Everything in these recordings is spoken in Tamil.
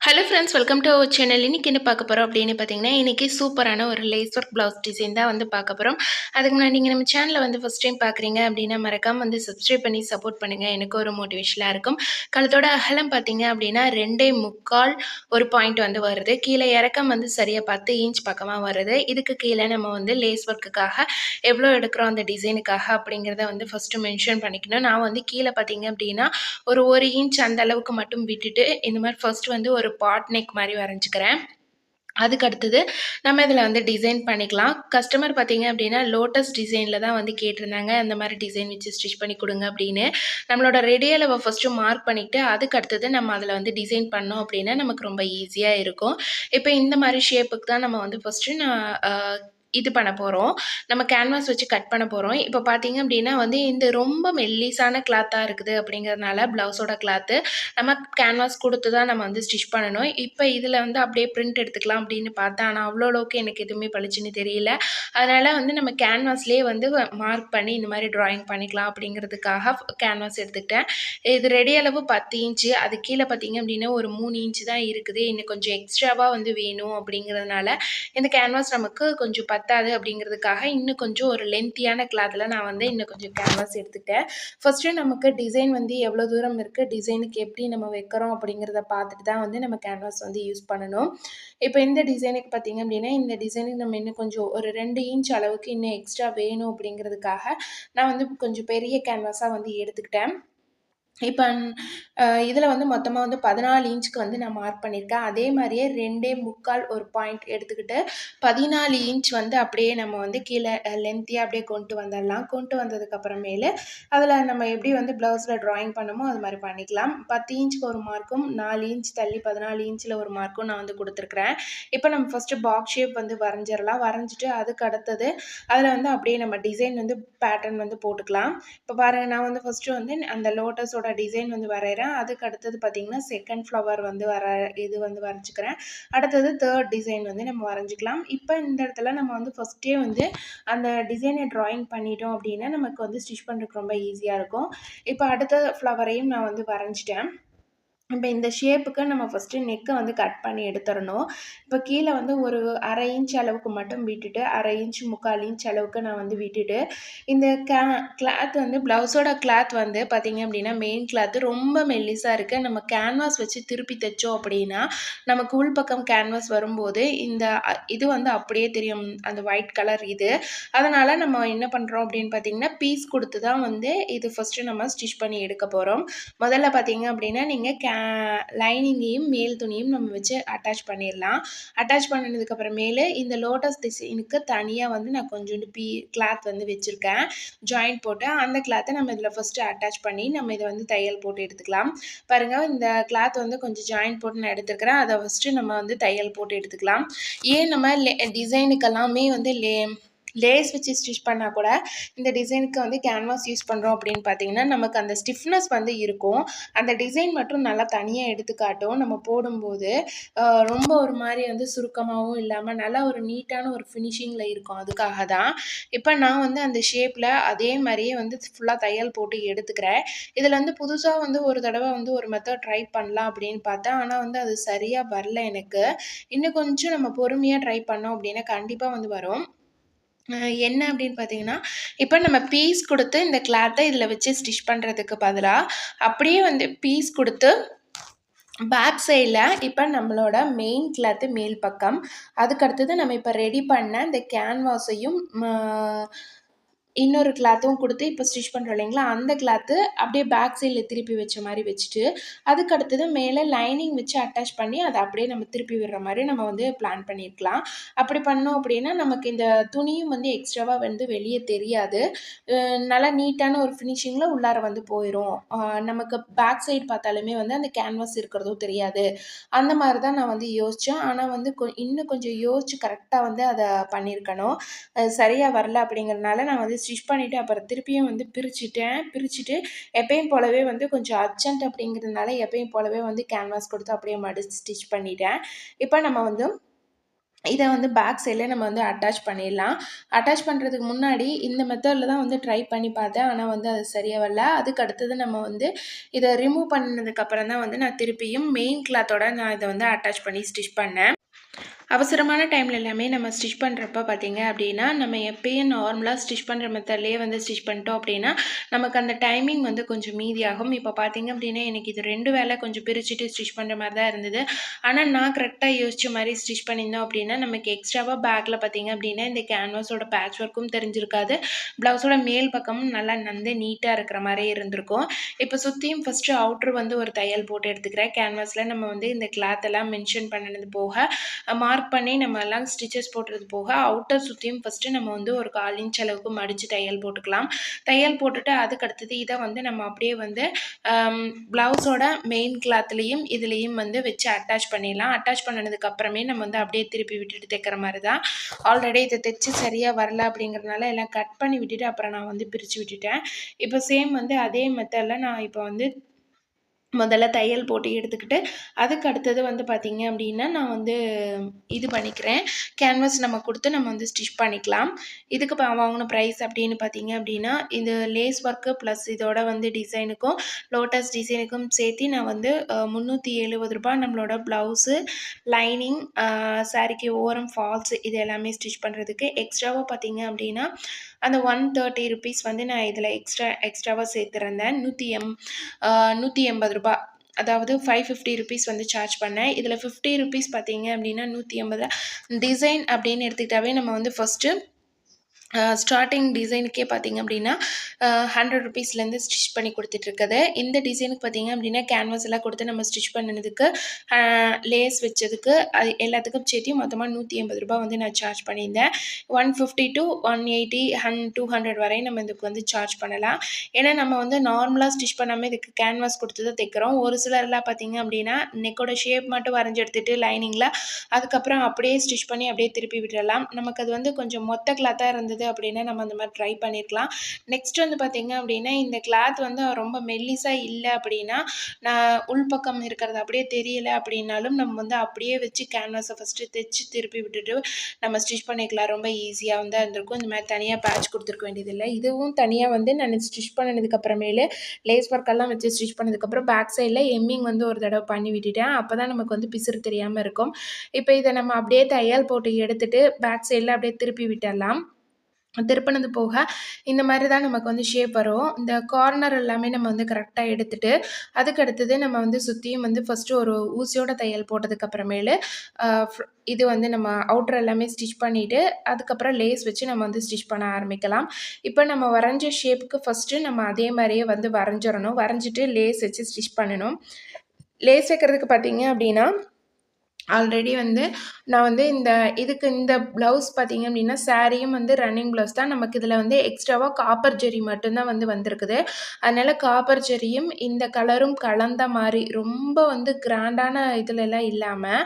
Hello friends welcome to our channel இன்றைக்கி என்ன பார்க்க போகிறோம் அப்படின்னு பார்த்தீங்கன்னா இன்றைக்கி சூப்பரான ஒரு லேஸ் ஒர்க் ப்ளவுஸ் டிசைன் தான் வந்து பார்க்க போகிறோம் அதுக்கு முன்னாடி நீங்கள் நம்ம சேனலில் வந்து ஃபஸ்ட் டைம் பார்க்குறீங்க அப்படின்னா மறக்காமல் வந்து சப்ஸ்கிரைப் பண்ணி சப்போர்ட் பண்ணுங்கள் எனக்கு ஒரு மோட்டிவேஷனாக இருக்கும். கழுத்தோட அகலம் பார்த்தீங்க அப்படின்னா ரெண்டே முக்கால் ஒரு பாயிண்ட் வந்து வருது. கீழே இறக்கம் வந்து சரியாக பத்து இன்ச் பக்கமாக வருது. இதுக்கு கீழே நம்ம வந்து லேஸ் ஒர்க்குக்காக எவ்வளோ எடுக்கிறோம் அந்த டிசைனுக்காக அப்படிங்கிறத வந்து ஃபஸ்ட்டு மென்ஷன் பண்ணிக்கணும். நான் வந்து கீழே பார்த்தீங்க அப்படின்னா ஒரு ஒரு இன்ச் அந்த அளவுக்கு மட்டும் விட்டுட்டு இந்த மாதிரி ஃபஸ்ட்டு வந்து ஒரு பாட் நெக் மாதிரி வரைஞ்சிக்கிறேன். அதுக்கு அடுத்தது நம்ம இதில் வந்து டிசைன் பண்ணிக்கலாம். கஸ்டமர் பார்த்தீங்க அப்படின்னா லோட்டஸ் டிசைனில் தான் வந்து கேட்டிருந்தாங்க. அந்த மாதிரி டிசைன் வச்சு ஸ்டிச் பண்ணி கொடுங்க அப்படின்னு. நம்மளோட ரெடி அளவை ஃபஸ்ட்டு மார்க் பண்ணிவிட்டு அதுக்கு அடுத்தது நம்ம அதில் வந்து டிசைன் பண்ணோம் அப்படின்னா நமக்கு ரொம்ப ஈஸியாக இருக்கும். இப்போ இந்த மாதிரி ஷேப்புக்கு தான் நம்ம வந்து ஃபஸ்ட்டு நான் இது பண்ண போகிறோம் நம்ம கேன்வாஸ் வச்சு கட் பண்ண போகிறோம் இப்போ பார்த்தீங்க அப்படின்னா வந்து இந்த ரொம்ப மெல்லிஸான கிளாத்தாக இருக்குது அப்படிங்கிறதுனால ப்ளவுஸோட கிளாத்து நம்ம கேன்வாஸ் கொடுத்து தான் நம்ம வந்து ஸ்டிச் பண்ணணும். இப்போ இதில் வந்து அப்படியே பிரிண்ட் எடுத்துக்கலாம் அப்படின்னு பார்த்தேன் ஆனால் அவ்வளோ அளவுக்கு எனக்கு எதுவுமே பளிச்சுன்னு தெரியல. அதனால் வந்து நம்ம கேன்வாஸ்லேயே வந்து மார்க் பண்ணி இந்த மாதிரி ட்ராயிங் பண்ணிக்கலாம் அப்படிங்கிறதுக்காக கேன்வாஸ் எடுத்துக்கிட்டேன். இது ரெடி அளவு பத்து இன்ச்சு அது கீழே பார்த்தீங்க அப்படின்னா ஒரு மூணு இன்ச்சு தான் இருக்குது. இன்னும் கொஞ்சம் எக்ஸ்ட்ராவாக வந்து வேணும் அப்படிங்கிறதுனால இந்த கேன்வாஸ் நமக்கு கொஞ்சம் பத்தாது அப்படிங்கிறதுக்காக இன்னும் கொஞ்சம் ஒரு லென்த்தியான கிளாத்தில் நான் வந்து இன்னும் கொஞ்சம் கேன்வாஸ் எடுத்துக்கிட்டேன் ஃபஸ்ட்டு நமக்கு டிசைன் வந்து எவ்வளோ தூரம் இருக்குது டிசைனுக்கு எப்படி நம்ம வைக்கிறோம் அப்படிங்கிறத பார்த்துட்டு தான் வந்து நம்ம கேன்வாஸ் வந்து யூஸ் பண்ணணும். இப்போ இந்த டிசைனுக்கு பார்த்திங்க அப்படின்னா இந்த டிசைனுக்கு நம்ம இன்னும் கொஞ்சம் ஒரு ரெண்டு இன்ச் அளவுக்கு இன்னும் எக்ஸ்ட்ரா வேணும் அப்படிங்கிறதுக்காக நான் வந்து கொஞ்சம் பெரிய கேன்வாஸாக வந்து எடுத்துக்கிட்டேன். இப்போ இதில் வந்து மொத்தமாக வந்து பதினாலு இன்ச்சுக்கு வந்து நான் மார்க் பண்ணியிருக்கேன் அதே மாதிரியே ரெண்டே முக்கால் ஒரு பாயிண்ட் எடுத்துக்கிட்டு பதினாலு இன்ச் வந்து அப்படியே நம்ம வந்து கீழே லென்த்தியாக அப்படியே கொண்டு வந்துடலாம். கொண்டு வந்ததுக்கப்புறமேலு அதில் நம்ம எப்படி வந்து ப்ளவுஸில் ட்ராயிங் பண்ணமோ அது மாதிரி பண்ணிக்கலாம். பத்து இன்ச்சுக்கு ஒரு மார்க்கும் நாலு இன்ச் தள்ளி பதினாலு இன்ச்சில் ஒரு மார்க்கும் நான் வந்து கொடுத்துருக்குறேன். இப்போ நம்ம ஃபஸ்ட்டு பாக்ஸ் ஷேப் வந்து வரைஞ்சிடலாம். வரைஞ்சிட்டு அதுக்கு அடுத்தது அதில் வந்து அப்படியே நம்ம டிசைன் வந்து பேட்டர்ன் வந்து போட்டுக்கலாம். இப்போ பாருங்கள் நான் வந்து ஃபஸ்ட்டு வந்து அந்த லோட்டஸோட ஃப்ளவரோட டிசைன் வந்து வரைகிறேன் அதுக்கு அடுத்தது பார்த்திங்கன்னா செகண்ட் ஃப்ளவர் வந்து வர இது வந்து வரைஞ்சிக்கிறேன். அடுத்தது தேர்ட் டிசைன் வந்து நம்ம வரைஞ்சிக்கலாம். இப்போ இந்த இடத்துல நம்ம வந்து ஃபஸ்ட்டே வந்து அந்த டிசைனை ட்ராயிங் பண்ணிட்டோம் அப்படின்னா நமக்கு வந்து ஸ்டிச் பண்ணுறதுக்கு ரொம்ப ஈஸியாக இருக்கும். இப்போ அடுத்த ஃப்ளவரையும் நான் வந்து வரைஞ்சிட்டேன். இப்போ இந்த ஷேப்புக்கு நம்ம ஃபஸ்ட்டு நெக்கை வந்து கட் பண்ணி எடுத்துடணும். இப்போ கீழே வந்து ஒரு அரை இன்ச் அளவுக்கு மட்டும் விட்டுட்டு அரை இன்ச் முக்கால் இன்ச் அளவுக்கு நான் வந்து விட்டுட்டு இந்த கே கிளாத் வந்து ப்ளவுஸோட கிளாத் வந்து பார்த்திங்க அப்படின்னா மெயின் கிளாத்து ரொம்ப மெல்லிஸாக இருக்குது நம்ம கேன்வாஸ் வச்சு திருப்பி தைச்சோம் அப்படின்னா நமக்கு உள்பக்கம் கேன்வாஸ் வரும்போது இந்த இது வந்து அப்படியே தெரியும். அந்த ஒயிட் கலர் இது. அதனால் நம்ம என்ன பண்ணுறோம் அப்படின்னு பார்த்திங்கன்னா பீஸ் கொடுத்து தான் வந்து இது ஃபஸ்ட்டு நம்ம ஸ்டிச் பண்ணி எடுக்க போகிறோம் முதல்ல பார்த்திங்க அப்படின்னா நீங்கள் கே லைனிங்கையும் மேல் துணியும் நம்ம வச்சு அட்டாச் பண்ணிடலாம். அட்டாச் பண்ணினதுக்கப்புறமேலு இந்த லோட்டஸ் டிசைனுக்கு தனியாக வந்து நான் கொஞ்சோண்டு பீ கிளாத் வந்து வச்சுருக்கேன். ஜாயிண்ட் போட்டு அந்த கிளாத்தை நம்ம இதில் ஃபஸ்ட்டு அட்டாச் பண்ணி நம்ம இதை வந்து தையல் போட்டு எடுத்துக்கலாம். பாருங்கள் இந்த கிளாத் வந்து கொஞ்சம் ஜாயிண்ட் போட்டு நான் எடுத்துருக்கிறேன். அதை ஃபஸ்ட்டு நம்ம வந்து தையல் போட்டு எடுத்துக்கலாம். ஏன் நம்ம டிசைனுக்கெல்லாமே வந்து லே லேஸ் வச்சு ஸ்டிச் பண்ணால் கூட இந்த டிசைனுக்கு வந்து கேன்வாஸ் யூஸ் பண்ணுறோம் அப்படின்னு பார்த்தீங்கன்னா நமக்கு அந்த ஸ்டிஃப்னஸ் வந்து இருக்கும். அந்த டிசைன் மட்டும் நல்லா தனியாக எடுத்துக்காட்டும். நம்ம போடும்போது ரொம்ப ஒரு மாதிரி வந்து சுருக்கமாகவும் இல்லாமல் நல்லா ஒரு நீட்டான ஒரு ஃபினிஷிங்கில் இருக்கும். அதுக்காக தான். இப்போ நான் வந்து அந்த ஷேப்பில் அதே மாதிரியே வந்து ஃபுல்லாக தையல் போட்டு எடுத்துக்கிறேன். இதில் வந்து புதுசாக வந்து ஒரு தடவை வந்து ஒரு மெத்தட் ட்ரை பண்ணலாம் அப்படின்னு பார்த்தேன். ஆனால் வந்து அது சரியாக வரல எனக்கு. இன்னும் கொஞ்சம் நம்ம பொறுமையாக ட்ரை பண்ணோம் அப்படின்னா கண்டிப்பாக வந்து வரும். என்ன அப்படின்னு பார்த்தீங்கன்னா இப்போ நம்ம பீஸ் கொடுத்து இந்த கிளாத்தை இதில் வச்சு ஸ்டிச் பண்ணுறதுக்கு பதிலாக அப்படியே வந்து பீஸ் கொடுத்து பேக் சைடில் இப்போ நம்மளோட மெயின் கிளாத்து மேல் பக்கம் அதுக்கடுத்தது நம்ம இப்போ ரெடி பண்ண இந்த கேன்வாஸையும் இன்னொரு கிளாத்தும் கொடுத்து இப்போ ஸ்டிச் பண்ணுறோம் இல்லைங்களா? அந்த கிளாத்து அப்படியே பேக் சைடில் திருப்பி வச்ச மாதிரி வச்சுட்டு அதுக்கு அடுத்தது மேலே லைனிங் வச்சு அட்டாச் பண்ணி அதை அப்படியே நம்ம திருப்பி விடுற மாதிரி நம்ம வந்து பிளான் பண்ணியிருக்கலாம் அப்படி பண்ணோம் அப்படின்னா நமக்கு இந்த துணியும் வந்து எக்ஸ்ட்ராவாக வந்து வெளியே தெரியாது. நல்லா நீட்டான ஒரு ஃபினிஷிங்கில் உள்ளார வந்து போயிடும் நமக்கு பேக் சைடு பார்த்தாலுமே வந்து அந்த கேன்வாஸ் இருக்கிறதும் தெரியாது. அந்த மாதிரி தான் நான் வந்து யோசித்தேன் ஆனால் வந்து கொ இன்னும் கொஞ்சம் யோசித்து கரெக்டாக வந்து அதை பண்ணியிருக்கணும் சரியாக வரல அப்படிங்கிறனால நான் வந்து ஸ்டிச் பண்ணிவிட்டு அப்புறம் திருப்பியும் வந்து பிரிச்சுட்டேன். பிரிச்சுட்டு எப்பயும் போலவே வந்து கொஞ்சம் அர்ஜென்ட் அப்படிங்கிறதுனால எப்பயும் போலவே வந்து கேன்வாஸ் கொடுத்து அப்படியே மடிச்சு ஸ்டிச் பண்ணிட்டேன். இப்போ நம்ம வந்து இதை வந்து பேக் சைடில் நம்ம வந்து அட்டாச் பண்ணிடலாம். அட்டாச் பண்ணுறதுக்கு முன்னாடி இந்த மெத்தடில் தான் வந்து ட்ரை பண்ணி பார்த்தேன். ஆனால் வந்து அது சரியாக வரல. அதுக்கு அடுத்தது நம்ம வந்து இதை ரிமூவ் பண்ணதுக்கப்புறம் தான் வந்து நான் திருப்பியும் மெயின் கிளாத்தோட நான் இதை வந்து அட்டாச் பண்ணி ஸ்டிச் பண்ணேன். அவசரமான டைமில் எல்லாமே நம்ம ஸ்டிச் பண்ணுறப்ப பார்த்தீங்க அப்படின்னா நம்ம எப்பயும் நார்மலாக ஸ்டிச் பண்ணுற மெத்தட்லேயே வந்து ஸ்டிச் பண்ணிட்டோம் அப்படின்னா நமக்கு அந்த டைமிங் வந்து கொஞ்சம் மீதியாகும். இப்போ பார்த்தீங்க அப்படின்னா எனக்கு இது ரெண்டு வேலை கொஞ்சம் பிரிச்சுட்டு ஸ்டிச் பண்ணுற மாதிரி தான் இருந்தது. ஆனால் நான் கரெக்டாக யோசிச்ச மாதிரி ஸ்டிச் பண்ணியிருந்தோம் அப்படின்னா நமக்கு எக்ஸ்ட்ராவாக பேக்கில் பார்த்தீங்க அப்படின்னா இந்த கேன்வாஸோட பேட்ச் ஒர்க்கும் தெரிஞ்சிருக்காது. ப்ளவுஸோட மேல் பக்கமும் நல்லா நந்து நீட்டாக இருக்கிற மாதிரி இருந்திருக்கும். இப்போ சுற்றியும் ஃபஸ்ட்டு அவுட்ரு வந்து ஒரு தையல் போட்டு எடுத்துக்கிறேன். கேன்வாஸில் நம்ம வந்து இந்த கிளாத் எல்லாம் மென்ஷன் பண்ணினது போக மார்க் பண்ணி நம்ம எல்லாம் ஸ்டிச்சஸ் போடுறது போக அவுட்டர் சுற்றியும் ஃபஸ்ட்டு நம்ம வந்து ஒரு கால் இன்ச் அளவுக்கு மடித்து தையல் போட்டுக்கலாம். தையல் போட்டுட்டு அதுக்கு அடுத்தது இதை வந்து நம்ம அப்படியே வந்து ப்ளவுஸோட மெயின் கிளாத்லேயும் இதுலேயும் வந்து வச்சு அட்டாச் பண்ணிடலாம். அட்டாச் பண்ணதுக்கு அப்புறமே நம்ம வந்து அப்படியே திருப்பி விட்டுட்டு தைக்கிற மாதிரி தான் ஆல்ரெடி இதை தைச்சு சரியாக வரல அப்படிங்கிறதுனால எல்லாம் கட் பண்ணி விட்டுட்டு அப்புறம் நான் வந்து பிரித்து விட்டுட்டேன். இப்போ சேம் வந்து அதே மெத்தடில் நான் இப்போ வந்து முதல்ல தையல் போட்டு எடுத்துக்கிட்டு அதுக்கு அடுத்தது வந்து பார்த்திங்க அப்படின்னா நான் வந்து இது பண்ணிக்கிறேன். கேன்வாஸ் நம்ம கொடுத்து நம்ம வந்து ஸ்டிச் பண்ணிக்கலாம். இதுக்கு வாங்கின ப்ரைஸ் அப்படின்னு பார்த்தீங்க அப்படின்னா இது லேஸ் ஒர்க்கு ப்ளஸ் இதோட வந்து டிசைனுக்கும் லோட்டஸ் டிசைனுக்கும் சேர்த்து நான் வந்து முந்நூற்றி எழுபது ரூபாய் நம்மளோட ப்ளவுஸு லைனிங் சாரிக்கு ஓரம் ஃபால்ஸ் இது எல்லாமே ஸ்டிச் பண்ணுறதுக்கு எக்ஸ்ட்ராவாக பார்த்தீங்க அப்படின்னா அந்த ஒன் தேர்ட்டி ருபீஸ் வந்து நான் இதில் எக்ஸ்ட்ரா எக்ஸ்ட்ராவாக சேர்த்துருந்தேன். நூற்றி எம் நூற்றி எண்பது ரூபா. அதாவது ஃபைவ் ஃபிஃப்டி ருபீஸ் வந்து சார்ஜ் பண்ணேன். இதில் ஃபிஃப்டி ருபீஸ் பார்த்தீங்க அப்படின்னா நூற்றி எண்பது டிசைன் அப்படின்னு எடுத்துக்கிட்டாவே நம்ம வந்து ஃபஸ்ட்டு ஸ்டார்டிங் டிசைனுக்கே பார்த்திங்க அப்படின்னா ஹண்ட்ரட் ருபீஸ்லேருந்து ஸ்டிச் பண்ணி கொடுத்துட்ருக்குது. இந்த டிசைனுக்கு பார்த்திங்க அப்படின்னா கேன்வாஸ் எல்லாம் கொடுத்து நம்ம ஸ்டிச் பண்ணதுக்கு லேஸ் வச்சதுக்கு அது எல்லாத்துக்கும் சேர்த்து மொத்தமாக நூற்றி எண்பது ரூபா வந்து நான் சார்ஜ் பண்ணியிருந்தேன். One fifty to one eighty Han two hundred வரை நம்ம இதுக்கு வந்து சார்ஜ் பண்ணலாம். ஏன்னா நம்ம வந்து நார்மலாக ஸ்டிச் பண்ணாமல் இதுக்கு கேன்வாஸ் கொடுத்து தான் தைக்கிறோம். ஒரு சிலர்லாம் பார்த்திங்க அப்படின்னா நெக்கோட ஷேப் மட்டும் வரைஞ்சி எடுத்துகிட்டு லைனிங்கில் அதுக்கப்புறம் அப்படியே ஸ்டிச் பண்ணி அப்படியே திருப்பி விடலாம் நமக்கு அது வந்து கொஞ்சம் மொத்த கிளாத்தாக இருந்தது இருந்தது அப்படின்னா நம்ம அந்த மாதிரி ட்ரை பண்ணியிருக்கலாம் நெக்ஸ்ட் வந்து பார்த்திங்க அப்படின்னா இந்த கிளாத் வந்து ரொம்ப மெல்லிஸாக இல்லை அப்படின்னா நான் உள்பக்கம் இருக்கிறது அப்படியே தெரியலை அப்படின்னாலும் நம்ம வந்து அப்படியே வச்சு கேன்வாஸை ஃபஸ்ட்டு தைச்சு திருப்பி விட்டுட்டு நம்ம ஸ்டிச் பண்ணிக்கலாம். ரொம்ப ஈஸியாக வந்து இருந்திருக்கும். இந்த மாதிரி தனியாக பேட்ச் கொடுத்துருக்க வேண்டியதில்லை. இதுவும் தனியாக வந்து நான் ஸ்டிச் பண்ணதுக்கப்புறமேலு லேஸ் ஒர்க்கெல்லாம் வச்சு ஸ்டிச் பண்ணதுக்கப்புறம் பேக் சைடில் எம்மிங் வந்து ஒரு தடவை பண்ணி விட்டுட்டேன். அப்போ தான் நமக்கு வந்து பிசுறு தெரியாமல் இருக்கும். இப்போ இதை நம்ம அப்படியே தையல் போட்டு எடுத்துகிட்டு பேக் சைடில் அப்படியே திருப்பி விட்டுடலாம். திருப்பினது போக இந்த மாதிரி தான் நமக்கு வந்து ஷேப் வரும். இந்த கார்னர் எல்லாமே நம்ம வந்து கரெக்டாக எடுத்துகிட்டு அதுக்கு அடுத்தது நம்ம வந்து சுற்றியும் வந்து ஃபஸ்ட்டு ஒரு ஊசியோட தையல் போட்டதுக்கப்புறமேலு இது வந்து நம்ம அவுட்ரு எல்லாமே ஸ்டிச் பண்ணிவிட்டு அதுக்கப்புறம் லேஸ் வச்சு நம்ம வந்து ஸ்டிச் பண்ண ஆரம்பிக்கலாம். இப்போ நம்ம வரைஞ்ச ஷேப்புக்கு ஃபஸ்ட்டு நம்ம அதே மாதிரியே வந்து வரைஞ்சிடணும். வரைஞ்சிட்டு லேஸ் வச்சு ஸ்டிச் பண்ணணும். லேஸ் வைக்கிறதுக்கு பார்த்தீங்க அப்படின்னா ஆல்ரெடி வந்து நான் வந்து இந்த இதுக்கு இந்த ப்ளவுஸ் பார்த்திங்க அப்படின்னா சாரியும் வந்து ரன்னிங் ப்ளவுஸ் தான். நமக்கு இதில் வந்து எக்ஸ்ட்ராவாக காப்பர் ஜெரி மட்டும்தான் வந்து வந்திருக்குது. அதனால் காப்பர் ஜெரியும் இந்த கலரும் கலந்த மாதிரி ரொம்ப வந்து கிராண்டான இதுலலாம் இல்லாமல்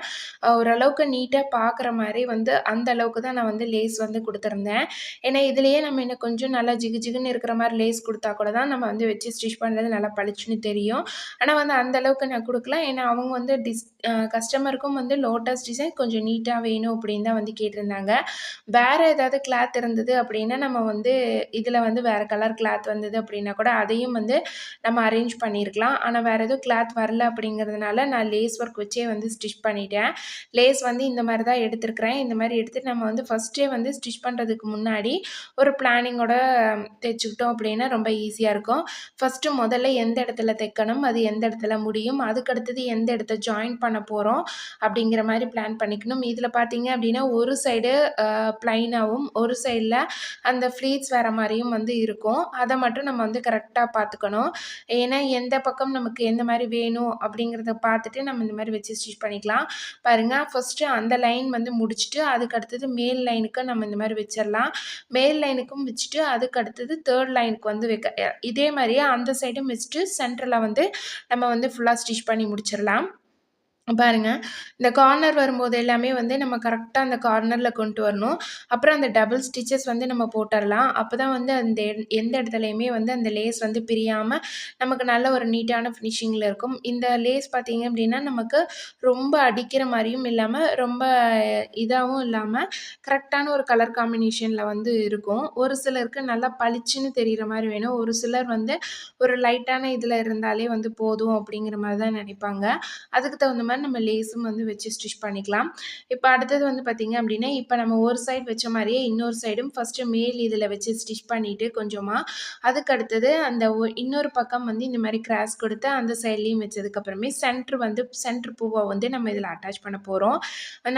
ஓரளவுக்கு நீட்டாக பார்க்குற மாதிரி வந்து அந்த அளவுக்கு தான் நான் வந்து லேஸ் வந்து கொடுத்துருந்தேன். ஏன்னா இதுலேயே நம்ம இன்னும் கொஞ்சம் நல்லா ஜிகு ஜிகுன்னு இருக்கிற மாதிரி லேஸ் கொடுத்தா கூட தான் நம்ம வந்து வச்சு ஸ்டிச் பண்ணுறது நல்லா பளிச்சுன்னு தெரியும். ஆனால் வந்து அந்த அளவுக்கு நான் கொடுக்கல. ஏன்னா அவங்க வந்து டிஸ் கஸ்டமருக்கும் வந்து வந்து லோட்டஸ் டிசைன் கொஞ்சம் நீட்டாக வேணும் அப்படின்னு தான் வந்து கேட்டிருந்தாங்க. வேறு ஏதாவது கிளாத் இருந்தது அப்படின்னா நம்ம வந்து இதில் வந்து வேறு கலர் கிளாத் வந்தது அப்படின்னா கூட அதையும் வந்து நம்ம அரேஞ்ச் பண்ணியிருக்கலாம் ஆனால் வேறு எதுவும் கிளாத் வரல அப்படிங்கிறதுனால நான் லேஸ் ஒர்க் வச்சே வந்து ஸ்டிச் பண்ணிட்டேன். லேஸ் வந்து இந்த மாதிரி தான் எடுத்துருக்குறேன். இந்த மாதிரி எடுத்துகிட்டு நம்ம வந்து ஃபஸ்ட்டே வந்து ஸ்டிச் பண்ணுறதுக்கு முன்னாடி ஒரு பிளானிங்கோட தைச்சிக்கிட்டோம் அப்படின்னா ரொம்ப ஈஸியாக இருக்கும். ஃபஸ்ட்டு முதல்ல எந்த இடத்துல தைக்கணும் அது எந்த இடத்துல முடியும் அதுக்கடுத்தது எந்த இடத்த ஜாயின் பண்ண போகிறோம் அப்படி அப்படிங்கிற மாதிரி பிளான் பண்ணிக்கணும். இதில் பார்த்தீங்க அப்படின்னா ஒரு சைடு ப்ளைனாகவும் ஒரு சைடில் அந்த ஃப்ளீட்ஸ் வேறு மாதிரியும் வந்து இருக்கும். அதை மட்டும் நம்ம வந்து கரெக்டாக பார்த்துக்கணும் ஏன்னா எந்த பக்கம் நமக்கு எந்த மாதிரி வேணும் அப்படிங்கிறத பார்த்துட்டு நம்ம இந்த மாதிரி வச்சு ஸ்டிச் பண்ணிக்கலாம். பாருங்கள் ஃபஸ்ட்டு அந்த லைன் வந்து முடிச்சுட்டு அதுக்கு அடுத்தது மேல் லைனுக்கு நம்ம இந்த மாதிரி வச்சிடலாம் மேல் லைனுக்கும் வச்சுட்டு அதுக்கு அடுத்தது தேர்ட் லைனுக்கு வந்து வைக்க இதே மாதிரியே அந்த சைடும் வச்சுட்டு சென்டரில் வந்து நம்ம வந்து ஃபுல்லாக ஸ்டிச் பண்ணி முடிச்சிடலாம் பாருங்க. இந்த கார்னர் வரும்போது எல்லாமே வந்து நம்ம கரெக்ட்டா அந்த கார்னர்ல கொண்டு வரணும். அப்புறம் அந்த டபுள் ஸ்டிச்சஸ் வந்து நம்ம போட்டுறலாம். அப்பதான் வந்து அந்த எந்த இடத்துலயுமே வந்து அந்த லேஸ் வந்து பிரியாம, நமக்கு நல்ல ஒரு நீட்டான ஃபினிஷிங்ல இருக்கும். இந்த லேஸ் பார்த்தீங்க அப்படின்னா நமக்கு ரொம்ப அடிக்கிற மாரியும் இல்லாம, ரொம்ப இதாவும் இல்லாம, கரெக்ட்டான ஒரு கலர் காம்பினேஷன்ல வந்து இருக்கும். ஒரு சிலருக்கு நல்லா பளிச்சுன்னு தெரியிற மாரி வேணும். ஒரு சிலர் வந்து ஒரு லைட்டான இதுல இருந்தாலே வந்து போதும் அப்படிங்கிற மாரி தான் நெனைப்பாங்க. அதுக்கு தகுந்த மாதிரி நம்ம லேஸும் வந்து வச்சு ஸ்டிச் பண்ணிக்கலாம். இப்போ அடுத்தது வந்து பார்த்திங்க அப்படின்னா இப்போ நம்ம ஒரு சைடு வச்ச மாதிரியே இன்னொரு சைடும் ஃபர்ஸ்ட்டு மேல் இதில் வச்சு ஸ்டிச் பண்ணிவிட்டு கொஞ்சமாக அதுக்கு அடுத்தது அந்த ஒ இன்னொரு பக்கம் வந்து இந்த மாதிரி கிராஸ் கொடுத்து அந்த சைட்லேயும் வச்சதுக்கப்புறமே சென்ட்ரு வந்து சென்ட்ரு பூவை வந்து நம்ம இதில் அட்டாச் பண்ண போகிறோம்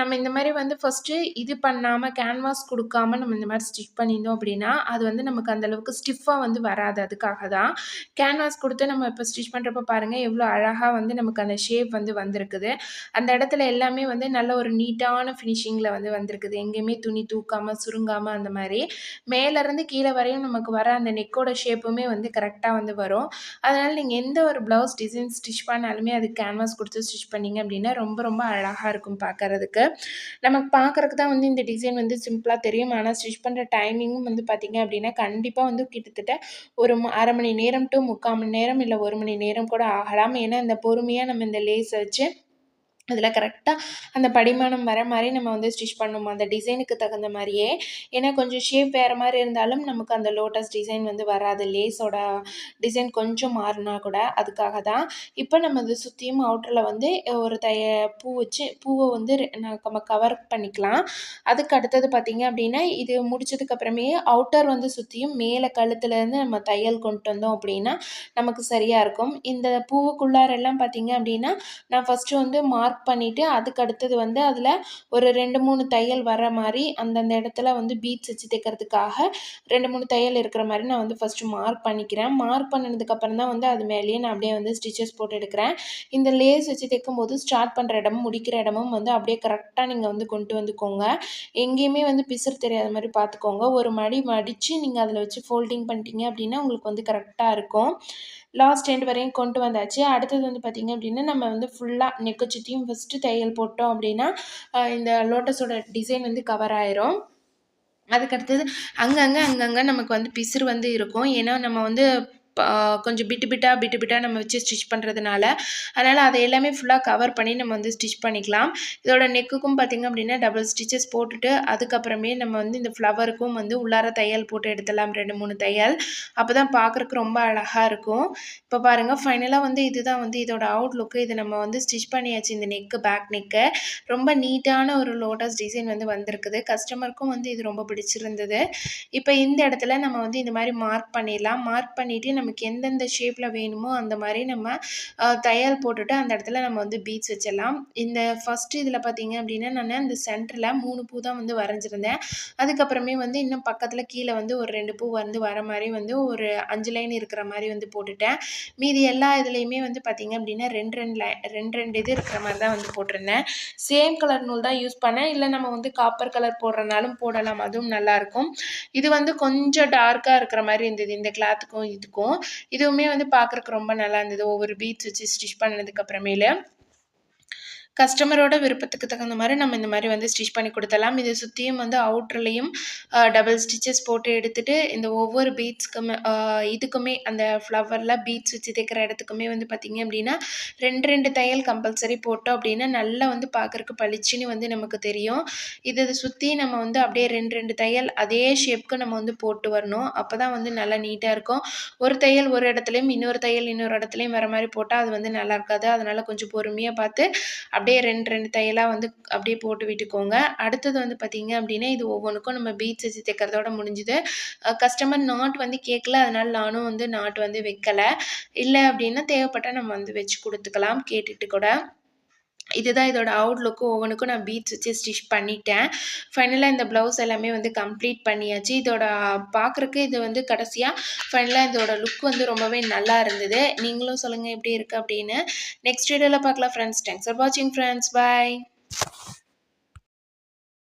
நம்ம இந்த மாதிரி வந்து ஃபஸ்ட்டு இது பண்ணாமல் கேன்வாஸ் கொடுக்காம நம்ம இந்த மாதிரி ஸ்டிச் பண்ணியிருந்தோம் அப்படின்னா அது வந்து நமக்கு அந்தளவுக்கு ஸ்டிஃபாக வந்து வராது. அதுக்காக தான். கேன்வாஸ் கொடுத்து நம்ம இப்போ ஸ்டிச் பண்ணுறப்ப பாருங்கள் எவ்வளோ அழகாக வந்து நமக்கு அந்த ஷேப் வந்து வந்திருக்குது. அந்த இடத்துல எல்லாமே வந்து நல்ல ஒரு நீட்டான ஃபினிஷிங்கில் வந்து வந்திருக்குது. எங்கேயுமே துணி தூக்காமல் சுருங்காமல் அந்த மாதிரி மேலேருந்து கீழே வரையும் நமக்கு வர அந்த நெக்கோட ஷேப்புமே வந்து கரெக்டாக வந்து வரும். அதனால் நீங்கள் எந்த ஒரு ப்ளவுஸ் டிசைன் ஸ்டிச் பண்ணாலுமே அதுக்கு கேன்வாஸ் கொடுத்து ஸ்டிச் பண்ணீங்க அப்படின்னா ரொம்ப ரொம்ப அழகாக இருக்கும் பார்க்கறதுக்கு. நமக்கு பார்க்கறக்கு தான் வந்து இந்த டிசைன் வந்து சிம்பிளாக தெரியும். ஆனால் ஸ்டிச் பண்ணுற டைமிங்கும் வந்து பார்த்திங்க அப்படின்னா கண்டிப்பாக வந்து கிட்டத்தட்ட ஒரு அரை மணி நேரம் டூ 3/4 மணி நேரம், இல்லை ஒரு மணி நேரம் கூட ஆகலாம். ஏன்னா, இந்த பொறுமையாக நம்ம இந்த லேஸை வச்சு அதில் கரெக்டாக அந்த படிமானம் வர மாதிரி நம்ம வந்து ஸ்டிச் பண்ணணும். அந்த டிசைனுக்கு தகுந்த மாதிரியே ஏன்னா கொஞ்சம் ஷேப் வேறு மாதிரி இருந்தாலும் நமக்கு அந்த லோட்டஸ் டிசைன் வந்து வராது. லேஸோட டிசைன் கொஞ்சம் மாறினா கூட அதுக்காக தான். இப்போ நம்ம இது சுற்றியும் அவுட்டரில் வந்து ஒரு தைய பூ வச்சு பூவை வந்து நம்ம கவர் பண்ணிக்கலாம். அதுக்கு அடுத்தது பார்த்திங்க அப்படின்னா இது முடிச்சதுக்கப்புறமே அவுட்டர் வந்து சுற்றியும் மேலே கழுத்துலேருந்து நம்ம தையல் கொண்டு வந்தோம் அப்படின்னா நமக்கு சரியாக இருக்கும். இந்த பூவுக்குள்ளாரெல்லாம் பார்த்தீங்க அப்படின்னா நான் ஃபர்ஸ்ட்டு வந்து மார்க் பண்ணிவிட்டு அதுக்கு அடுத்தது வந்து அதில் ஒரு 2, 3 தையல் வர மாதிரி அந்தந்த இடத்துல வந்து பீட்ஸ் வச்சு தைக்கிறதுக்காக 2, 3 தையல் இருக்கிற மாதிரி நான் வந்து ஃபர்ஸ்ட்டு மார்க் பண்ணிக்கிறேன். மார்க் பண்ணினதுக்கப்புறம் தான் வந்து அது மேலேயே நான் அப்படியே வந்து ஸ்டிச்சஸ் போட்டு எடுக்கிறேன். இந்த லேஸ் வச்சு தைக்கும்போது ஸ்டார்ட் பண்ணுற இடமும், முடிக்கிற இடமும் வந்து அப்படியே கரெக்டாக நீங்கள் வந்து கொண்டு வந்துக்கோங்க. எங்கேயுமே வந்து பிசுறு தெரியாத மாதிரி பார்த்துக்கோங்க. ஒரு மடி மடித்து நீங்கள் அதில் வச்சு ஃபோல்டிங் பண்ணிட்டீங்க அப்படின்னா உங்களுக்கு வந்து கரெக்டாக இருக்கும். லாஸ்ட் எண்ட் வரையும் கொண்டு வந்தாச்சு. அடுத்தது வந்து பார்த்திங்க அப்படின்னா நம்ம வந்து ஃபுல்லாக நெக்க ஃபஸ்ட்டு தையல் போட்டோம் அப்படின்னா இந்த லோட்டஸோட டிசைன் வந்து கவர் ஆயிரும். அதுக்கு அடுத்தது அங்கங்கே நமக்கு வந்து பிசுறு வந்து இருக்கும். ஏன்னா, நம்ம வந்து கொஞ்சம் பிட்டு பிட்டாக பிட்டு பிட்டாக நம்ம வச்சு ஸ்டிச் பண்ணுறதுனால அதனால் அதை எல்லாமே ஃபுல்லாக கவர் பண்ணி நம்ம வந்து ஸ்டிச் பண்ணிக்கலாம். இதோட நெக்குக்கும் பார்த்தீங்க அப்படின்னா டபுள் ஸ்டிச்சஸ் போட்டுட்டு, அதுக்கப்புறமே நம்ம வந்து இந்த ஃப்ளவருக்கும் வந்து உள்ளார தையல் போட்டு எடுத்துடலாம் 2, 3 தையல். அப்போ தான் பார்க்கறக்கு ரொம்ப அழகாக இருக்கும். இப்போ பாருங்கள் ஃபைனலாக வந்து இதுதான் வந்து இதோட அவுட்லுக்கு இதை நம்ம வந்து ஸ்டிச் பண்ணியாச்சு இந்த நெக்கு, பேக் நெக்கு ரொம்ப நீட்டான ஒரு லோட்டஸ் டிசைன் வந்து வந்திருக்குது. கஸ்டமருக்கும் வந்து இது ரொம்ப பிடிச்சிருந்தது. இப்போ இந்த இடத்துல நம்ம வந்து இந்த மாதிரி மார்க் பண்ணிடலாம். மார்க் பண்ணிட்டு நமக்கு எந்தெந்த ஷேப்பில் வேணுமோ அந்த மாதிரி நம்ம தையல் போட்டுட்டு அந்த இடத்துல நம்ம வந்து பீட்ஸ் வச்சிடலாம். இந்த ஃபர்ஸ்ட்டு இதில் பார்த்தீங்க அப்படின்னா நான் அந்த சென்டரில் மூணு பூ தான் வந்து வரைஞ்சிருந்தேன். அதுக்கப்புறமே வந்து இன்னும் பக்கத்தில் கீழே வந்து ஒரு ரெண்டு பூ வந்து வர மாதிரி வந்து ஒரு அஞ்சு லைன் இருக்கிற மாதிரி வந்து போட்டுட்டேன். மீதி எல்லா இதுலேயுமே வந்து பார்த்தீங்க அப்டின்னா 2, 2 லை 2, 2 இது இருக்கிற மாதிரி தான் வந்து போட்டிருந்தேன். சேம் கலர் நூல் தான் யூஸ் பண்ணேன். இல்லை நம்ம வந்து காப்பர் கலர் போடுறனாலும் போடலாம். அதுவும் நல்லாயிருக்கும். இது வந்து கொஞ்சம் டார்க்காக இருக்கிற மாதிரி இருந்தது. இந்த கிளாத்துக்கும் இதுக்கும். இதுவுமே வந்து பார்க்குறக்கு ரொம்ப நல்லா இருந்தது. ஒவ்வொரு பீட்ஸ் வச்சு ஸ்டிச் பண்ணதுக்கு அப்புறமேலு. கஸ்டமரோட விருப்பத்துக்கு தகுந்த மாதிரி நம்ம இந்த மாதிரி வந்து ஸ்டிச் பண்ணி கொடுத்தலாம் இதை சுற்றியும் வந்து அவுட்டர்லயும் டபுள் ஸ்டிச்சஸ் போட்டு எடுத்துகிட்டு இந்த ஒவ்வொரு பீட்ஸ்க்குமே இதுக்குமே அந்த ஃப்ளவரில் பீட்ஸ் வச்சு தைக்கிற இடத்துக்குமே வந்து பார்த்திங்க அப்படின்னா ரெண்டு ரெண்டு தையல் கம்பல்சரி போட்டோம் அப்படின்னா நல்லா வந்து பார்க்குறக்கு பளிச்சுன்னு வந்து நமக்கு தெரியும். இதை சுற்றி நம்ம வந்து அப்படியே ரெண்டு ரெண்டு தையல் அதே ஷேப்க்கு நம்ம வந்து போட்டு வரணும். அப்போ தான் வந்து நல்லா நீட்டாக இருக்கும். ஒரு தையல் ஒரு இடத்துலையும் இன்னொரு தையல் இன்னொரு இடத்துலையும் வர மாதிரி போட்டால் அது வந்து நல்லா இருக்காது. அதனால் கொஞ்சம் பொறுமையாக பார்த்து, அப்படியே ரெண்டு ரெண்டு தையலாக வந்து அப்படியே போட்டு விட்டுக்கோங்க. அடுத்தது வந்து பார்த்தீங்க அப்படின்னா இது ஒவ்வொன்றுக்கும் நம்ம பீட்ஸ் வச்சு தைக்கிறதோட முடிஞ்சுது. கஸ்டமர் நாட் வந்து கேட்கல. அதனால் நானும் வந்து நாட் வந்து வைக்கலை இல்லை அப்படின்னா தேவைப்பட்டால் நம்ம வந்து வச்சு கொடுத்துக்கலாம் கேட்டுட்டு கூட. இதுதான் இதோட அவுட்லுக்கும் ஒவ்வொன்னுக்கும் நான் பீட்ஸ் வச்சு ஸ்டிச் பண்ணிட்டேன். ஃபைனலாக இந்த ப்ளவுஸ் எல்லாமே வந்து கம்ப்ளீட் பண்ணியாச்சு. இதோட பார்க்குறக்கு இது வந்து கடைசியாக ஃபைனலாக இதோட லுக் வந்து ரொம்பவே நல்லா இருந்தது. நீங்களும் சொல்லுங்கள் எப்படி இருக்குது அப்படின்னு நெக்ஸ்ட் வீடியோவில் பார்க்கலாம் ஃப்ரெண்ட்ஸ். தேங்க்ஸ் ஃபார் வாட்சிங் ஃப்ரெண்ட்ஸ். பாய்.